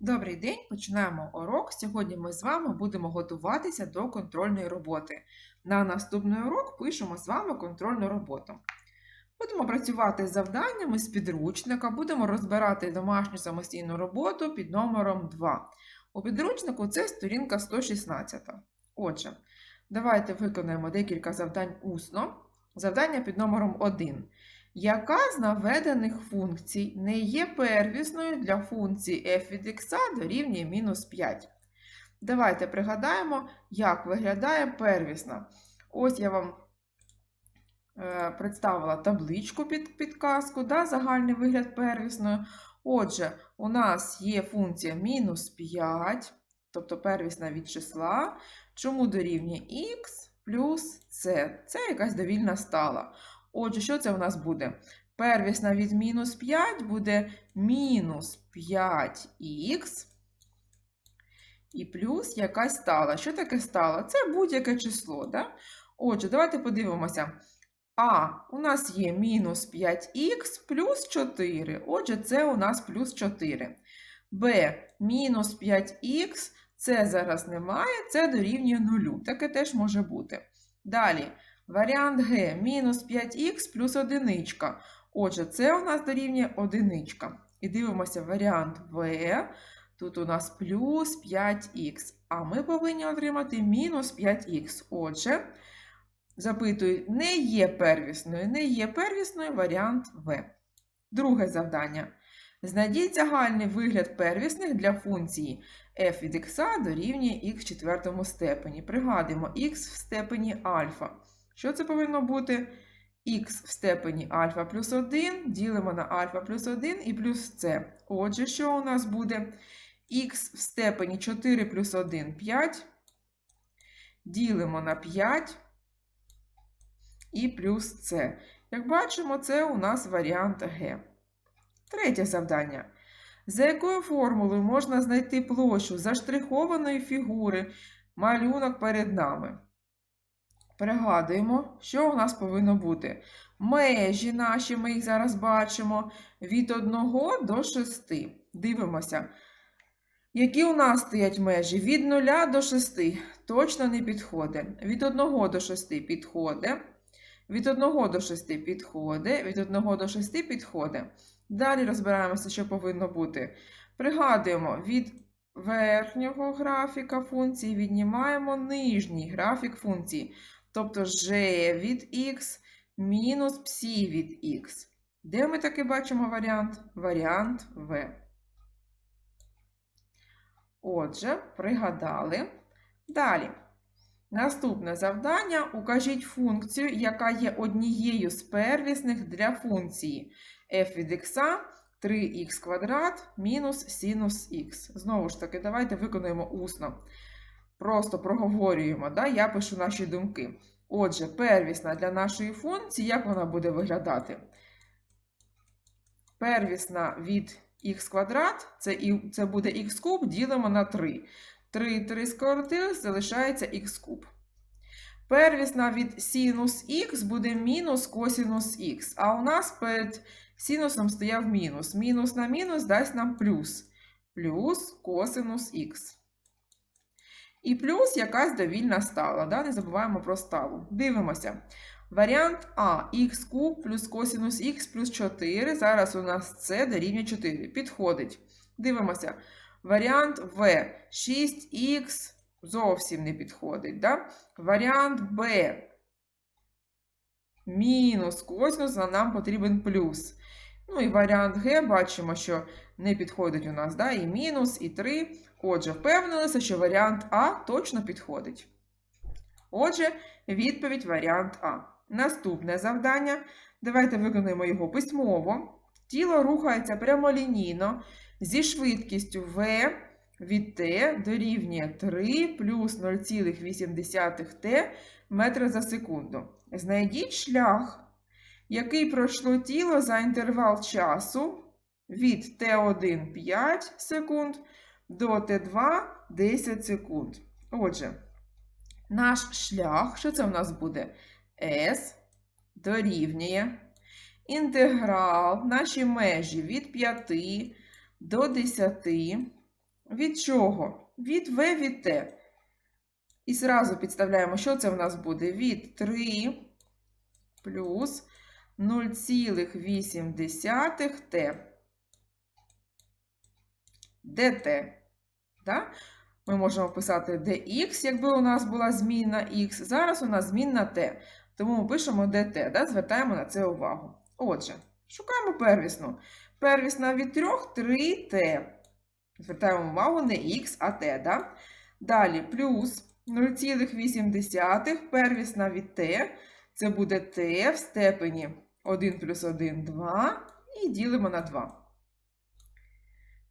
Добрий день, починаємо урок. Сьогодні ми з вами будемо готуватися до контрольної роботи. На наступний урок пишемо з вами контрольну роботу. Будемо працювати з завданнями з підручника, будемо розбирати домашню самостійну роботу під номером 2. У підручнику це сторінка 116. Отже, давайте виконаємо декілька завдань усно. Завдання під номером 1. Яка з наведених функцій не є первісною для функції f від x дорівнює мінус 5? Давайте пригадаємо, як виглядає первісна. Ось я вам е, представила табличку під підказку, да, загальний вигляд первісної. Отже, у нас є функція мінус 5, тобто первісна від числа. Чому дорівнює x плюс c? Це якась довільна стала. Отже, що це у нас буде? Первісна від мінус 5 буде мінус 5х і плюс якась стала. Що таке стала? Це будь-яке число. Да? Отже, давайте подивимося. А, у нас є мінус 5х плюс 4. Отже, це у нас плюс 4. Б, мінус 5х, це зараз немає, це дорівнює 0. Таке теж може бути. Далі. Варіант Г мінус 5х плюс одиничка. Отже, це у нас дорівнює одиничка. І дивимося варіант В. Тут у нас плюс 5х. А ми повинні отримати мінус 5х. Отже, запитую, не є первісною, не є первісною варіант В. Друге завдання. Знайдіть загальний вигляд первісних для функції f від x дорівнює х в четвертому степені. Пригадуємо х в степені альфа. Що це повинно бути? х в степені альфа плюс 1 ділимо на альфа плюс 1 і плюс c. Отже, що у нас буде? х в степені 4 плюс 1 5. Ділимо на 5 і плюс c. Як бачимо, це у нас варіант Г. Третє завдання. За якою формулою можна знайти площу заштрихованої фігури малюнок перед нами? Пригадуємо, що у нас повинно бути. Межі наші, ми їх зараз бачимо, від 1 до 6. Дивимося. Які у нас стоять межі? Від 0 до 6 точно не підходить. Від 1 до 6 підходить. Від 1 до 6 підходить. Від 1 до 6 підходить. Далі розбираємося, що повинно бути. Пригадуємо, від верхнього графіка функції віднімаємо нижній графік функції. Тобто g від x мінус псі від x. Де ми таки бачимо варіант? Варіант В. Отже, пригадали. Далі. Наступне завдання. Укажіть функцію, яка є однією з первісних для функції f від x 3х квадрат мінус синус х. Знову ж таки, давайте виконуємо усно. Просто проговорюємо, да? я пишу наші думки. Отже, первісна для нашої функції, як вона буде виглядати? Первісна від х квадрат, це, це буде х куб, ділимо на 3. 3 3 скоротилось, залишається х куб. Первісна від синус х буде мінус косинус х. А у нас перед синусом стояв мінус. Мінус на мінус дасть нам плюс. Плюс косинус х. І плюс якась довільна стала. Да? Не забуваємо про сталу. Дивимося. Варіант А х куб плюс косинус х плюс 4. Зараз у нас це дорівнює 4. Підходить. Дивимося. Варіант В 6х зовсім не підходить. Да? Варіант Б. Мінус косинус, а нам потрібен плюс. Ну і варіант Г бачимо, що не підходить у нас да? і мінус, і 3. Отже, впевнилися, що варіант А точно підходить. Отже, відповідь варіант А. Наступне завдання. Давайте виконуємо його письмово. Тіло рухається прямолінійно зі швидкістю v від t дорівнює 3 плюс 0,8 t метри за секунду. Знайдіть шлях, який пройшло тіло за інтервал часу від t1 5 секунд до Т2 10 секунд. Отже, наш шлях, що це в нас буде? S дорівнює інтеграл наші межі від 5 до 10 Від чого? Від В від Т. І зразу підставляємо, що це в нас буде? Від 3 плюс 0,8 Т. dt. Да? Ми можемо писати dx, якби у нас була змінна x. Зараз у нас змінна t. Тому ми пишемо dt, да? звертаємо на це увагу. Отже, шукаємо первісну. Первісна від 3 3t. Звертаємо увагу не x, а t. Да? Далі плюс 0,8 первісна від t. Це буде t в степені 1 плюс 1 2. І ділимо на 2.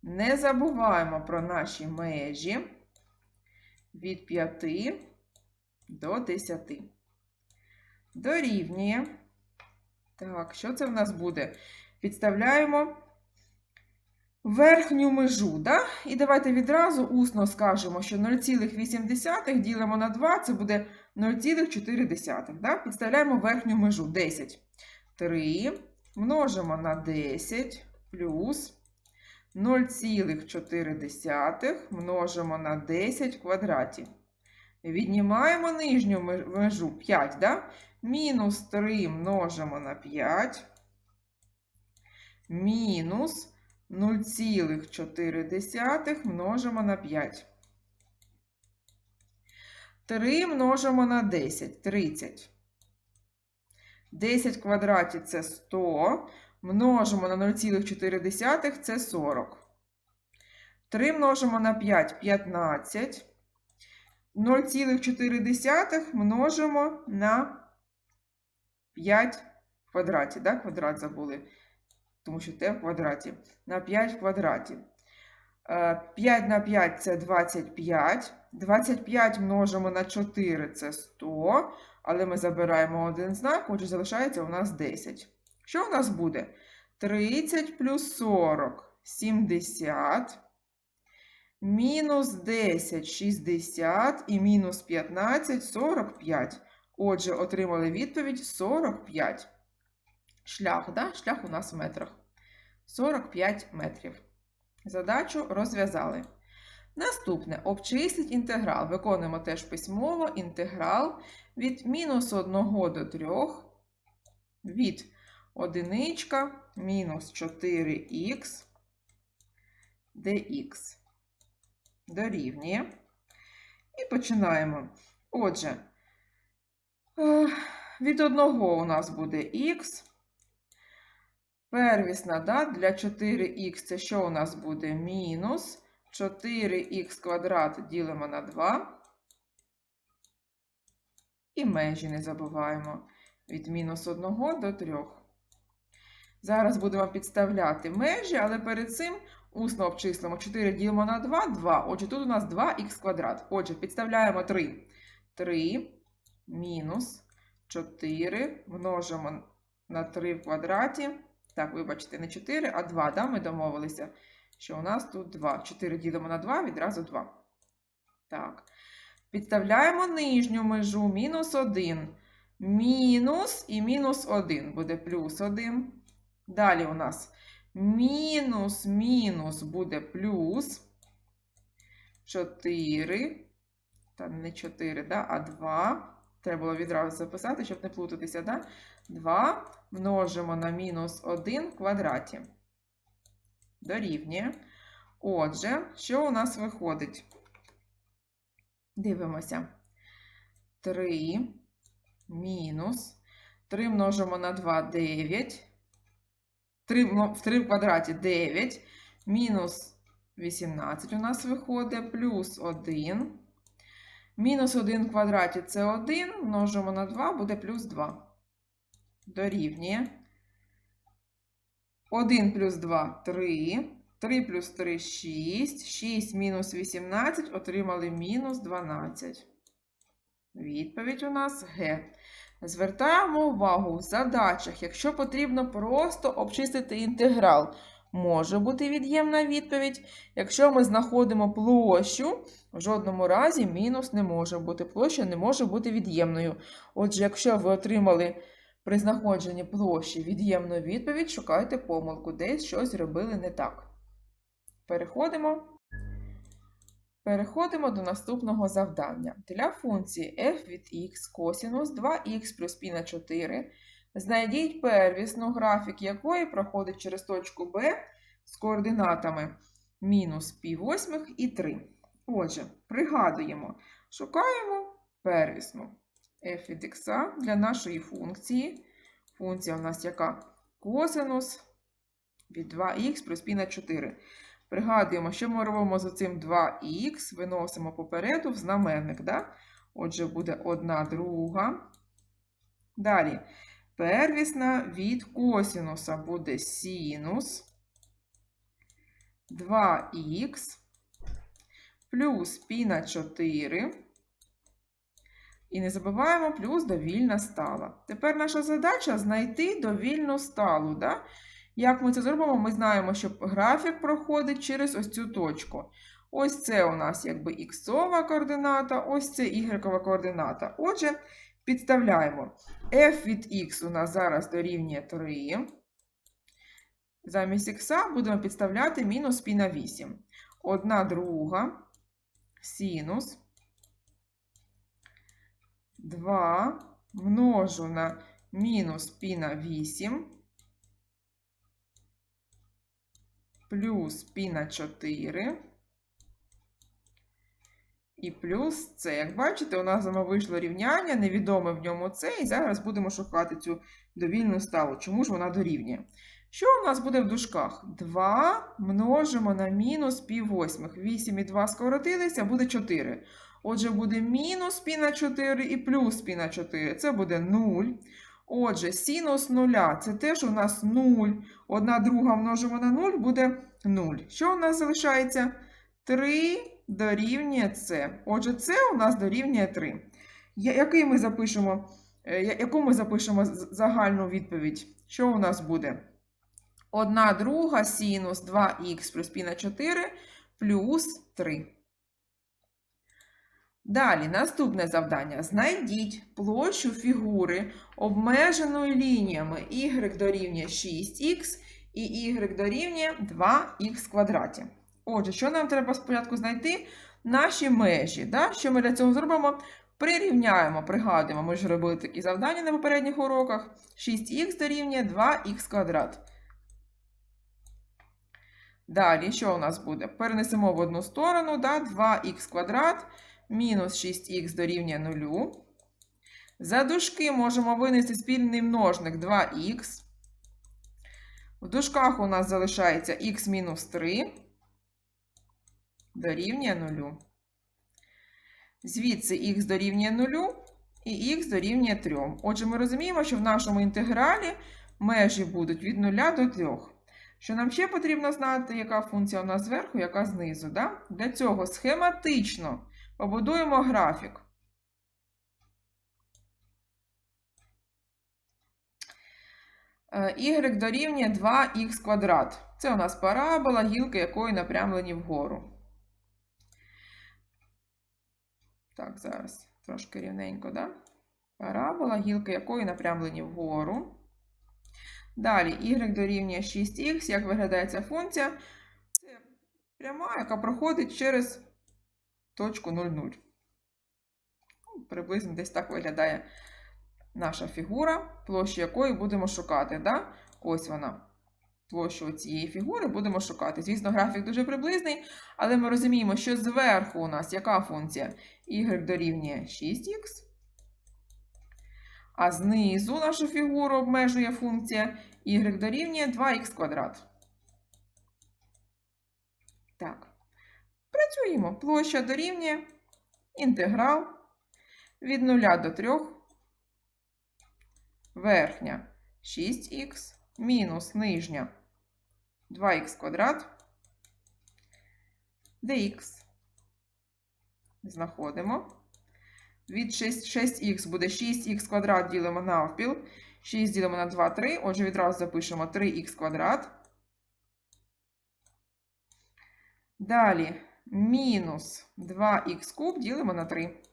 Не забуваємо про наші межі від 5 до 10. Дорівнює. Так, що це в нас буде? Підставляємо верхню межу. Да? І давайте відразу усно скажемо, що 0,8 ділимо на 2, це буде 0,4. Да? Підставляємо верхню межу 10. 3 множимо на 10 плюс 0,4 множимо на 10 в квадраті. Віднімаємо нижню межу 5, да? мінус 3 множимо на 5, мінус 0,4 множимо на 5. 3 множимо на 10 30. 10 в квадраті це 100. Множимо на 0,4 це 40. 3 множимо на 5 15. 0,4 множимо на 5 в квадраті. Да? Квадрат забули, тому що t в квадраті. На 5 в квадраті. 5 на 5 це 25. 25 множимо на 4 це 100. Але ми забираємо один знак, отже, залишається у нас 10. Що у нас буде? 30 плюс 40 70. Мінус 10 60 і мінус 15 45. Отже, отримали відповідь 45. Шлях, да? Шлях у нас в метрах. 45 метрів. Задачу розв'язали. Наступне обчисліть інтеграл. Виконуємо теж письмово інтеграл від мінус 1 до 3 від одиничка мінус 4х dx дорівнює. І починаємо. Отже, від одного у нас буде х. Первісна да, для 4х це що у нас буде? Мінус 4х квадрат ділимо на 2. І межі не забуваємо від мінус 1 до 3. Зараз будемо підставляти межі, але перед цим усно обчислимо 4 ділимо на 2, 2. Отже, тут у нас 2х квадрат. Отже, підставляємо 3. 3 мінус 4 множимо на 3 в квадраті. Так, вибачте, не 4, а 2. Да? Ми домовилися, що у нас тут 2. 4 ділимо на 2, відразу 2. Так. Підставляємо нижню межу мінус 1. Мінус і мінус 1 буде плюс 1. Далі у нас мінус мінус буде плюс 4. Та не 4, да, а 2. Треба було відразу записати, щоб не плутатися. Да? 2 множимо на мінус 1 в квадраті. Дорівнює. Отже, що у нас виходить? Дивимося. 3 мінус. 3 множимо на 2 9. 3 в 3 в квадраті 9. Мінус 18 у нас виходить, плюс 1. Мінус 1 в квадраті це 1. Множимо на 2, буде плюс 2. Дорівнює. 1 плюс 2 3. 3 плюс 3 6. 6 мінус 18 отримали мінус 12. Відповідь у нас Г. Звертаємо увагу в задачах, якщо потрібно просто обчистити інтеграл, може бути від'ємна відповідь. Якщо ми знаходимо площу, в жодному разі мінус не може бути. Площа не може бути від'ємною. Отже, якщо ви отримали при знаходженні площі від'ємну відповідь, шукайте помилку, десь щось робили не так. Переходимо. Переходимо до наступного завдання. Для функції f від x косінус 2х плюс π на 4 знайдіть первісну, графік якої проходить через точку B з координатами мінус π восьмих і 3. Отже, пригадуємо, шукаємо первісну f від x для нашої функції. Функція у нас яка? Косинус від 2х плюс π на 4. Пригадуємо, що ми робимо з цим 2х, виносимо попереду в знаменник. Да? Отже, буде 1 друга. Далі, первісна від косінуса буде синус 2х плюс π на 4. І не забуваємо плюс довільна стала. Тепер наша задача знайти довільну сталу. Да? Як ми це зробимо, ми знаємо, що графік проходить через ось цю точку. Ось це у нас якби іксова координата, ось це ігрекова координата. Отже, підставляємо. f від x у нас зараз дорівнює 3. Замість х будемо підставляти мінус π на 8. Одна друга синус 2 множу на мінус π на 8. плюс пі на 4. І плюс це, як бачите, у нас воно вийшло рівняння, невідоме в ньому це, і зараз будемо шукати цю довільну ставу. Чому ж вона дорівнює? Що у нас буде в дужках? 2 множимо на мінус пі восьмих. 8 і 2 скоротилися, буде 4. Отже, буде мінус пі на 4 і плюс пі на 4. Це буде 0. Отже, синус нуля це теж у нас 0. Одна друга множимо на 0, буде 0. Що у нас залишається? 3 дорівнює С. Отже, це у нас дорівнює 3. Який ми запишемо, е, Яку ми запишемо загальну відповідь? Що у нас буде? 1 друга синус 2х плюс π на 4 плюс 3. Далі, наступне завдання. Знайдіть площу фігури обмеженою лініями y дорівнює 6х і y дорівнює 2х квадраті. Отже, що нам треба спочатку знайти? Наші межі. Да? Що ми для цього зробимо? Прирівняємо, пригадуємо, ми ж робили такі завдання на попередніх уроках. 6х дорівнює 2х квадрат. Далі, що у нас буде? Перенесемо в одну сторону, да? 2х квадрат мінус 6х дорівнює 0. За дужки можемо винести спільний множник 2х. В дужках у нас залишається х мінус 3 дорівнює 0. Звідси х дорівнює 0 і х дорівнює 3. Отже, ми розуміємо, що в нашому інтегралі межі будуть від 0 до 3. Що нам ще потрібно знати, яка функція у нас зверху, яка знизу. Да? Для цього схематично побудуємо графік. Е, y дорівнює 2х квадрат. Це у нас парабола, гілки якої напрямлені вгору. Так, зараз трошки рівненько, да? Парабола, гілки якої напрямлені вгору. Далі y дорівнює 6х. Як виглядає ця функція? Це пряма, яка проходить через точку 0,0. Ну, приблизно десь так виглядає наша фігура, площу якої будемо шукати. Да? Ось вона. Площу цієї фігури будемо шукати. Звісно, графік дуже приблизний, але ми розуміємо, що зверху у нас яка функція? y дорівнює 6х. А знизу нашу фігуру обмежує функція y дорівнює 2х квадрат. Так. Працюємо. Площа дорівнює інтеграл від 0 до 3. Верхня 6х мінус нижня 2х квадрат dx. Знаходимо. Від 6х буде 6х квадрат ділимо навпіл. 6 ділимо на 2, 3. Отже, відразу запишемо 3х квадрат. Далі мінус 2х куб ділимо на 3.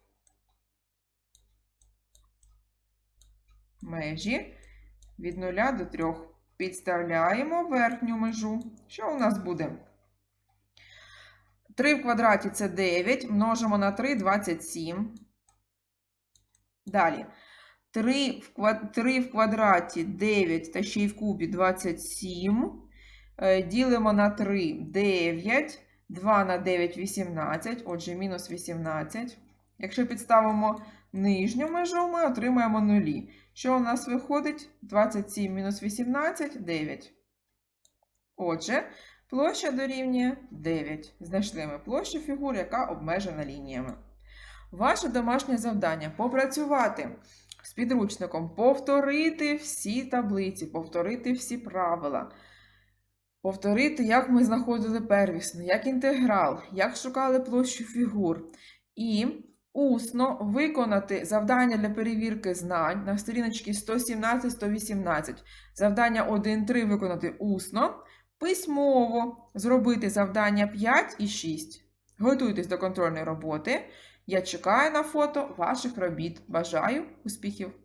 Межі від 0 до 3. Підставляємо верхню межу. Що у нас буде? 3 в квадраті це 9, множимо на 3 27. Далі. 3 в, квад... 3 в квадраті 9 та ще й в кубі 27. Е, Ділимо на 3 9. 2 на 9 18, отже, мінус 18. Якщо підставимо нижню межу, ми отримаємо нулі. Що у нас виходить? 27 мінус 18 9. Отже, площа дорівнює 9. Знайшли ми площу фігур, яка обмежена лініями. Ваше домашнє завдання попрацювати з підручником, повторити всі таблиці, повторити всі правила. Повторити, як ми знаходили первісне, як інтеграл, як шукали площу фігур. І усно виконати завдання для перевірки знань на сторіночці 117-118. Завдання 1-3 виконати усно, письмово зробити завдання 5 і 6. Готуйтесь до контрольної роботи. Я чекаю на фото ваших робіт. Бажаю успіхів!